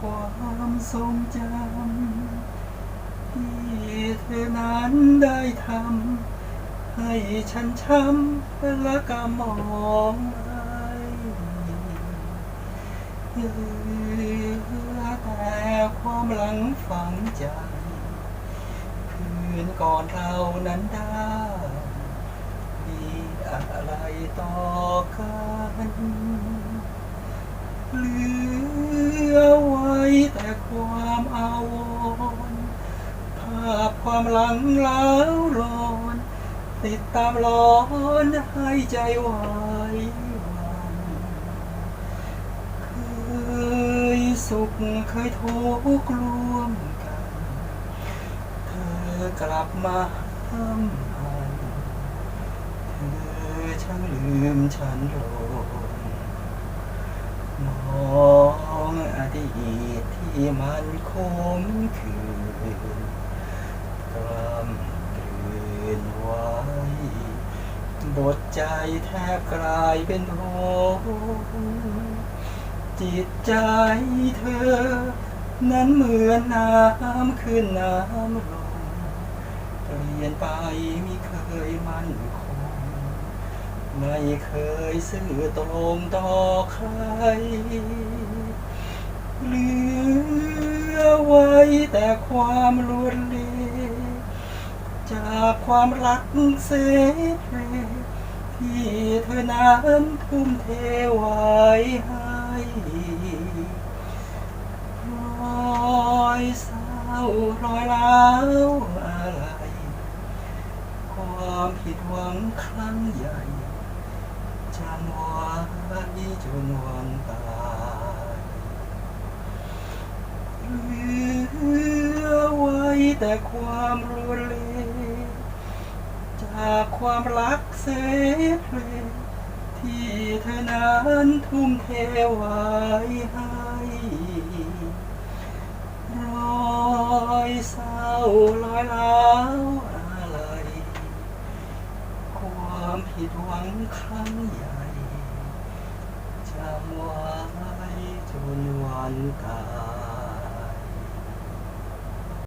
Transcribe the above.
ความทรงจำที่เธอนั้นได้ทำให้ฉันช้ำและกำมองไเหลือแต่ความหลังฝังใจ คืนก่อนเรานั้นได้มีอะไรต่อ ความหลังล้าวลอนติดตามหลอนให้ใจไหวหวันเคยสุขเคยทุกข์ร่วมกัน เธอกลับมาห้ามหันเธอช่างลืมฉันลงมองอดีตที่มันคมคืนกล้ำกลืนไว้ บทใจแทบกลายเป็นโทจิตใจเธอ นั้นเหมือนน้ำขึ้นน้ำลงเปลี่ยนไปมิเคยมั่นคง ไม่เคยซื่อตรงต่อใคร เหลือไว้แต่ความลวนเลจากความรักเสเพล ที่เธอนั้นทุ่มเทไว้ให้รอยเศร้ารอยร้าวอะไร ความผิดหวังครั้งใหญ่จำไว้จนวันตายเหลือไว้แต่ความรวนเลจากความรักเสเพลที่เธอนั้นทุ่มเทไว้ให้รอยเศร้ารอยร้าวอะไร ความผิดหวังครั้งใหญ่จำไว้จนวันตาย